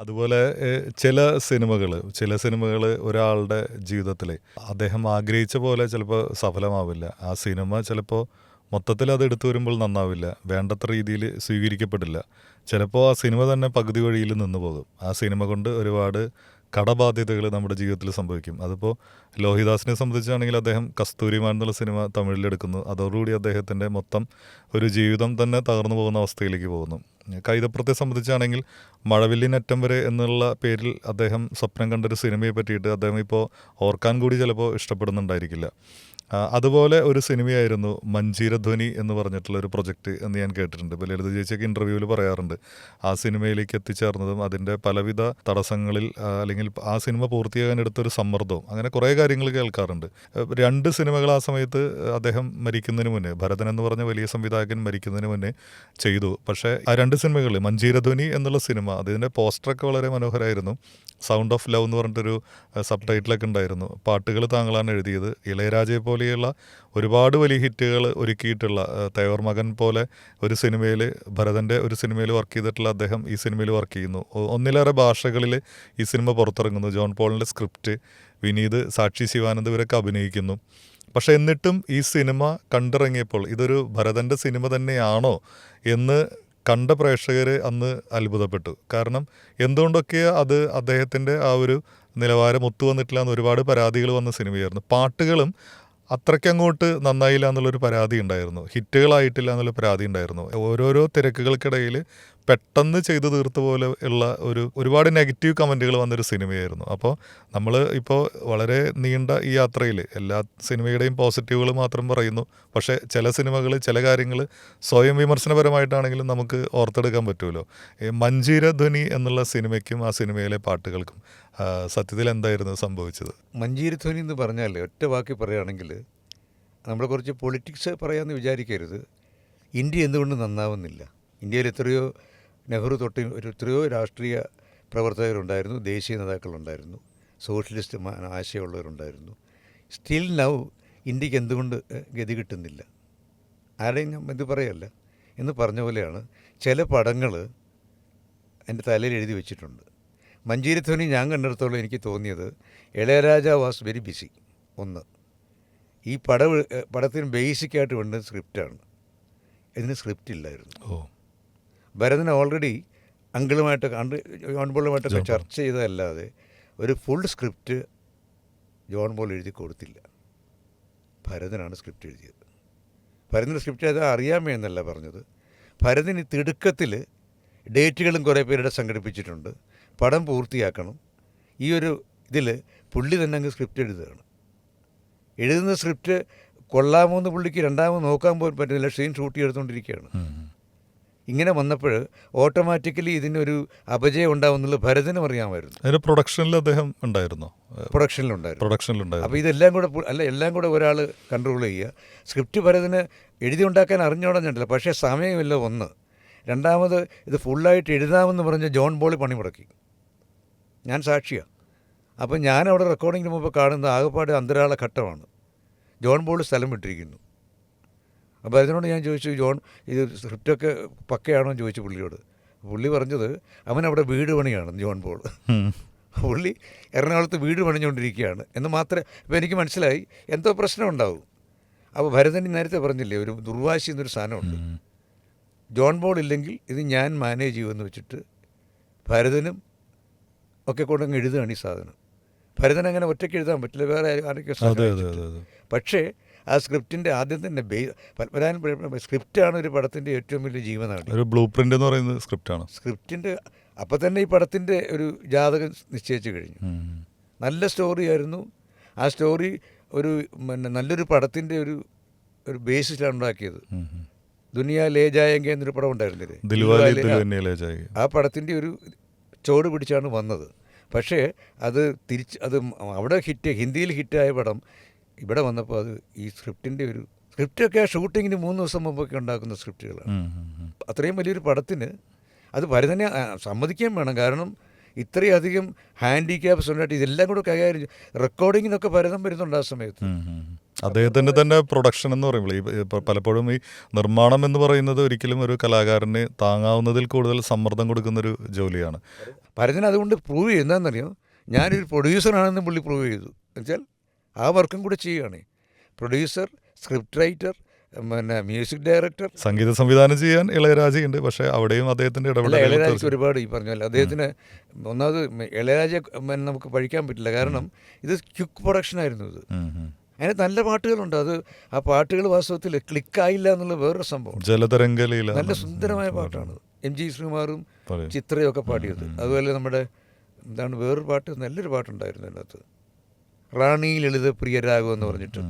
അതുപോലെ ചില സിനിമകൾ ചില സിനിമകൾ ഒരാളുടെ ജീവിതത്തിൽ അദ്ദേഹം ആഗ്രഹിച്ച പോലെ ചിലപ്പോൾ സഫലമാവില്ല. ആ സിനിമ ചിലപ്പോൾ മൊത്തത്തിൽ അത് എടുത്തു വരുമ്പോൾ നന്നാവില്ല. വേണ്ടത്ര രീതിയിൽ സ്വീകരിക്കപ്പെടില്ല. ചിലപ്പോൾ ആ സിനിമ തന്നെ പകുതി വഴിയിൽ നിന്ന് പോകും. ആ സിനിമ കൊണ്ട് ഒരുപാട് കടബാധ്യതകൾ നമ്മുടെ ജീവിതത്തിൽ സംഭവിക്കും. അതിപ്പോൾ ലോഹിദാസിനെ സംബന്ധിച്ചാണെങ്കിൽ അദ്ദേഹം കസ്തൂരിമാൻ എന്നുള്ള സിനിമ തമിഴിലെടുക്കുന്നു അതോടുകൂടി അദ്ദേഹത്തിന്റെ മൊത്തം ഒരു ജീവിതം തന്നെ തകർന്നു പോകുന്ന അവസ്ഥയിലേക്ക് പോകുന്നു. കൈതപ്പുറത്തെ സംബന്ധിച്ചാണെങ്കിൽ മഴവില്ലിനറ്റം വരെ എന്നുള്ള പേരിൽ അദ്ദേഹം സ്വപ്നം കണ്ടൊരു സിനിമയെ പറ്റിയിട്ട് അദ്ദേഹം ഇപ്പോൾ ഓർക്കാൻ കൂടി ചിലപ്പോൾ ഇഷ്ടപ്പെടുന്നുണ്ടായിരിക്കില്ല. അതുപോലെ ഒരു സിനിമയായിരുന്നു മഞ്ജീരധ്വനി എന്ന് പറഞ്ഞിട്ടുള്ള ഒരു പ്രൊജക്റ്റ് എന്ന് ഞാൻ കേട്ടിട്ടുണ്ട്. ലളിത ചേച്ചിയൊക്കെ ഇന്റർവ്യൂവിൽ പറയാറുണ്ട്. ആ സിനിമയിലേക്ക് എത്തിച്ചേർന്നതും അതിന്റെ പലവിധ തടസ്സങ്ങളിൽ അല്ലെങ്കിൽ ആ സിനിമ പൂർത്തിയാകാൻ എടുത്തൊരു സമ്മർദ്ദവും അങ്ങനെ കുറേ കാര്യങ്ങൾ കേൾക്കാറുണ്ട്. രണ്ട് സിനിമകൾ ആ സമയത്ത് അദ്ദേഹം മരിക്കുന്നതിന് മുന്നേ ഭരതൻ എന്ന് പറഞ്ഞ വലിയ സംവിധായകൻ മരിക്കുന്നതിന് മുന്നേ ചെയ്തു. പക്ഷേ ആ രണ്ട് സിനിമകൾ മഞ്ജീരധ്വനി എന്നുള്ള സിനിമ അതിന്റെ പോസ്റ്ററൊക്കെ വളരെ മനോഹരമായിരുന്നു സൗണ്ട് ഓഫ് ലവ് എന്ന് പറഞ്ഞിട്ടൊരു സബ് ടൈറ്റിലൊക്കെ ഉണ്ടായിരുന്നു. പാട്ടുകൾ താങ്കളാണ് എഴുതിയത്. ഇളയരാജയെ പോലെയുള്ള ഒരുപാട് വലിയ ഹിറ്റുകൾ ഒരുക്കിയിട്ടുള്ള തേവർ മകൻ പോലെ ഒരു സിനിമയിൽ ഭരതന്റെ ഒരു സിനിമയിൽ വർക്ക് ചെയ്തിട്ടുള്ള അദ്ദേഹം ഈ സിനിമയിൽ വർക്ക് ചെയ്യുന്നു. ഒന്നിലേറെ ഭാഷകളിൽ ഈ സിനിമ പുറത്തിറങ്ങുന്നു. ജോൺ പോളിന്റെ സ്ക്രിപ്റ്റ് വിനീത് സാക്ഷി ശിവാനന്ദ് ഇവരൊക്കെ അഭിനയിക്കുന്നു. പക്ഷേ എന്നിട്ടും ഈ സിനിമ കണ്ടിറങ്ങിയപ്പോൾ ഇതൊരു ഭരതന്റെ സിനിമ തന്നെയാണോ എന്ന് കണ്ട പ്രേക്ഷകർ അന്ന് അത്ഭുതപ്പെട്ടു. കാരണം എന്തുകൊണ്ടൊക്കെ അത് അദ്ദേഹത്തിന്റെ ആ ഒരു നിലവാരം ഒത്തുവന്നിട്ടില്ല എന്ന് ഒരുപാട് പരാതികൾ വന്ന സിനിമയായിരുന്നു. പാട്ടുകളും അത്രയ്ക്കങ്ങോട്ട് നന്നായില്ല എന്നുള്ളൊരു പരാതി ഉണ്ടായിരുന്നു. ഹിറ്റുകളായിട്ടില്ല എന്നുള്ള പരാതി ഉണ്ടായിരുന്നു. ഓരോരോ തിരക്കുകൾക്കിടയിൽ പെട്ടെന്ന് ചെയ്തു തീർത്ത പോലെ ഉള്ള ഒരു ഒരുപാട് നെഗറ്റീവ് കമന്റുകൾ വന്നൊരു സിനിമയായിരുന്നു. അപ്പോൾ നമ്മൾ ഇപ്പോൾ വളരെ നീണ്ട ഈ യാത്രയിൽ എല്ലാ സിനിമയുടെയും പോസിറ്റീവുകൾ മാത്രം പറയുന്നു. പക്ഷേ ചില സിനിമകൾ ചില കാര്യങ്ങൾ സ്വയം വിമർശനപരമായിട്ടാണെങ്കിലും നമുക്ക് ഓർത്തെടുക്കാൻ പറ്റുമല്ലോ. ഈ എന്നുള്ള സിനിമയ്ക്കും ആ സിനിമയിലെ പാട്ടുകൾക്കും സത്യത്തിൽ എന്തായിരുന്നു സംഭവിച്ചത്? മഞ്ജീരധ്വനി എന്ന് പറഞ്ഞാൽ ഒറ്റ വാക്കി പറയുകയാണെങ്കിൽ നമ്മൾ കുറച്ച് പൊളിറ്റിക്സ് പറയാമെന്ന് വിചാരിക്കരുത്. ഇന്ത്യ എന്തുകൊണ്ട് നന്നാവുന്നില്ല. ഇന്ത്യയിൽ എത്രയോ നെഹ്റു തൊട്ട് ഒരു എത്രയോ രാഷ്ട്രീയ പ്രവർത്തകരുണ്ടായിരുന്നു ദേശീയ നേതാക്കളുണ്ടായിരുന്നു സോഷ്യലിസ്റ്റ് ആശയമുള്ളവരുണ്ടായിരുന്നു. സ്റ്റിൽ നൗ ഇന്ത്യയ്ക്ക് എന്തുകൊണ്ട് ഗതി കിട്ടുന്നില്ല? ആരെയും ഞാൻ ഇത് പറയല്ല. എന്ന് പറഞ്ഞ പോലെയാണ് ചില പടങ്ങൾ എന്റെ തലയിൽ എഴുതി വെച്ചിട്ടുണ്ട്. മഞ്ചീരധ്വനി ഞാൻ കണ്ടിടത്തോളം എനിക്ക് തോന്നിയത് ഇളയരാജ വാസ് വെരി ബിസി ഒന്ന്. ഈ പടം പടത്തിന് ബേസിക്കായിട്ട് വേണ്ടത് സ്ക്രിപ്റ്റാണ് ഇതിന് സ്ക്രിപ്റ്റ് ഇല്ലായിരുന്നു. ഓ. ഭരതൻ ഓൾറെഡി അങ്കിളുമായിട്ട് കണ്ട് ജോൺ പോളുമായിട്ടൊക്കെ ചർച്ച ചെയ്തതല്ലാതെ ഒരു ഫുൾ സ്ക്രിപ്റ്റ് ജോൺ പോൾ എഴുതി കൊടുത്തില്ല. ഭരതനാണ് സ്ക്രിപ്റ്റ് എഴുതിയത്. ഭരതന്റെ സ്ക്രിപ്റ്റ് അത് അറിയാമേ എന്നല്ല പറഞ്ഞത്. ഭരതൻ ഈ തിടുക്കത്തിൽ ഡേറ്റുകളും കുറേ പേരുടെ സംഘടിപ്പിച്ചിട്ടുണ്ട്. പടം പൂർത്തിയാക്കണം. ഈ ഒരു ഇതിൽ പുള്ളി തന്നെ അങ്ങ് സ്ക്രിപ്റ്റ് എഴുതുകയാണ്. എഴുതുന്ന സ്ക്രിപ്റ്റ് കൊള്ളാമോ എന്ന് പുള്ളിക്ക് രണ്ടാമത് നോക്കാൻ പോലും പറ്റുന്നില്ല. ഷീൻ ഷൂട്ട് ചെയ്തുകൊണ്ടിരിക്കുകയാണ്. ഇങ്ങനെ വന്നപ്പോൾ ഓട്ടോമാറ്റിക്കലി ഇതിനൊരു അപജയം ഉണ്ടാവുന്നുള്ള ഭരതനും അറിയാമായിരുന്നു. അതിന് പ്രൊഡക്ഷനിൽ അദ്ദേഹം ഉണ്ടായിരുന്നോ? പ്രൊഡക്ഷനിലുണ്ടായിരുന്നു പ്രൊഡക്ഷനിലുണ്ടായിരുന്നു അപ്പോൾ ഇതെല്ലാം കൂടെ അല്ല എല്ലാം കൂടെ ഒരാൾ കൺട്രോൾ ചെയ്യുക. സ്ക്രിപ്റ്റ് ഭരതന് എഴുതി ഉണ്ടാക്കാൻ അറിഞ്ഞോടഞ്ഞിട്ടില്ല പക്ഷേ സമയമില്ല ഒന്ന് രണ്ടാമത് ഇത് ഫുള്ളായിട്ട് എഴുതാമെന്ന് പറഞ്ഞ ജോൺ ബോളി പണി മുടക്കി ഞാൻ സാക്ഷിയാണ് അപ്പോൾ ഞാൻ അവിടെ റെക്കോർഡിങ്ങിന് മുമ്പ് കാണുന്ന ആകപ്പാട് അന്തരാള ഘട്ടമാണ് ജോൺ ബോൾ സ്ഥലം വിട്ടിരിക്കുന്നു. അപ്പോൾ അതിനോട് ഞാൻ ചോദിച്ചു ജോൺ ഇത് സ്ക്രിപ്റ്റൊക്കെ പക്കയാണോ? എന്ന് ചോദിച്ചു പുള്ളിയോട്. പുള്ളി പറഞ്ഞത് അവൻ അവിടെ വീട് പണിയാണ് ജോൺ പോൾ. പുള്ളി എറണാകുളത്ത് വീട് പണിഞ്ഞുകൊണ്ടിരിക്കുകയാണ് എന്ന് മാത്രമേ അപ്പോൾ എനിക്ക് മനസ്സിലായി എന്തോ പ്രശ്നം ഉണ്ടാവും. അപ്പോൾ ഭരതൻ നേരത്തെ പറഞ്ഞില്ലേ ഒരു ദുർവാശി എന്നൊരു സാധനമുണ്ട്. ജോൺ ബോൾ ഇല്ലെങ്കിൽ ഇത് ഞാൻ മാനേജ് ചെയ്യുമെന്ന് വെച്ചിട്ട് ഭരതനും ഒക്കെ കൊണ്ടങ്ങ് എഴുതുകയാണ് ഈ സാധനം. ഭരതൻ അങ്ങനെ ഒറ്റയ്ക്ക് എഴുതാൻ പറ്റില്ല വേറെ ആരൊക്കെ പക്ഷേ ആ സ്ക്രിപ്റ്റിന്റെ ആദ്യം തന്നെ ബേസ് പത്മനാഭൻ സ്ക്രിപ്റ്റാണ് ഒരു പടത്തിന്റെ ഏറ്റവും വലിയ ജീവനാണ്. ഒരു ബ്ലൂ പ്രിന്റ് എന്ന് പറയുന്നത് സ്ക്രിപ്റ്റാണ്. സ്ക്രിപ്റ്റിന്റെ അപ്പോൾ തന്നെ ഈ പടത്തിന്റെ ഒരു ജാതകം നിശ്ചയിച്ചു കഴിഞ്ഞു. നല്ല സ്റ്റോറി ആയിരുന്നു. ആ സ്റ്റോറി ഒരു പിന്നെ നല്ലൊരു പടത്തിന്റെ ഒരു ഒരു ബേസിലാണ് ഉണ്ടാക്കിയത്. ദുനിയ ലേ ജായങ്ക എന്നൊരു പടം ഉണ്ടായിരുന്നില്ലേ? ആ പടത്തിന്റെ ഒരു ചോട് പിടിച്ചാണ് വന്നത്. പക്ഷേ അത് തിരിച്ച് അത് അവിടെ ഹിറ്റ് ഹിന്ദിയിൽ ഹിറ്റായ പടം ഇവിടെ വന്നപ്പോൾ അത് ഈ സ്ക്രിപ്റ്റിന്റെ ഒരു സ്ക്രിപ്റ്റൊക്കെ ആ ഷൂട്ടിങ്ങിന് മൂന്ന് ദിവസം മുമ്പൊക്കെ ഉണ്ടാക്കുന്ന സ്ക്രിപ്റ്റുകളാണ്. അത്രയും വലിയൊരു പടത്തിന് അത് ഭരതനെ തന്നെ സമ്മതിക്കാൻ വേണം. കാരണം ഇത്രയധികം ഹാൻഡിക്യാപ്സ് ഉണ്ടായിട്ട് ഇതെല്ലാം കൂടെ കൈകാര്യം. റെക്കോർഡിങ്ങിനൊക്കെ ഭരതം വരുന്നുണ്ട് ആ സമയത്ത്. അദ്ദേഹത്തിന്റെ തന്നെ പ്രൊഡക്ഷൻ എന്ന് പറയുമ്പോൾ ഈ പലപ്പോഴും ഈ നിർമ്മാണം എന്ന് പറയുന്നത് ഒരിക്കലും ഒരു കലാകാരന് താങ്ങാവുന്നതിൽ കൂടുതൽ സമ്മർദ്ദം കൊടുക്കുന്ന ഒരു ജോലിയാണ്. ഭരതൻ അതുകൊണ്ട് പ്രൂവ് ചെയ്യുന്നതെന്നറിയോ? ഞാനൊരു പ്രൊഡ്യൂസറാണെന്ന് പുള്ളി പ്രൂവ് ചെയ്തു. എന്നുവെച്ചാൽ ആ വർക്കും കൂടെ ചെയ്യുകയാണ്. പ്രൊഡ്യൂസർ സ്ക്രിപ്റ്റ് റൈറ്റർ പിന്നെ മ്യൂസിക് ഡയറക്ടർ. സംഗീത സംവിധാനം ചെയ്യാൻ ഇളയരാജയുണ്ട് പക്ഷേ അവിടെയും അദ്ദേഹത്തിന്റെ അല്ല ഇടപെടൽ ഇളയരാജയ്ക്ക് ഒരുപാട് ഈ പറഞ്ഞ പോലെ അദ്ദേഹത്തിന് ഒന്നാമത് ഇളയരാജ പിന്നെ നമുക്ക് പഴിക്കാൻ പറ്റില്ല. കാരണം ഇത് ക്യുക്ക് പ്രൊഡക്ഷൻ ആയിരുന്നു ഇത് അതിന് നല്ല പാട്ടുകളുണ്ട്. അത് ആ പാട്ടുകൾ വാസ്തവത്തിൽ ക്ലിക്കായില്ല എന്നുള്ള വേറൊരു സംഭവം ജലതരംഗലയില നല്ല സുന്ദരമായ പാട്ടാണ് എം ജി ശ്രീകുമാറും. ചിത്രയും ഒക്കെ പാടിയത്. അതുപോലെ നമ്മുടെ എന്താണ് വേറൊരു പാട്ട് നല്ലൊരു പാട്ടുണ്ടായിരുന്നു അതിനകത്ത്. റാണി ലളിത പ്രിയരാഗം എന്ന് പറഞ്ഞിട്ട്.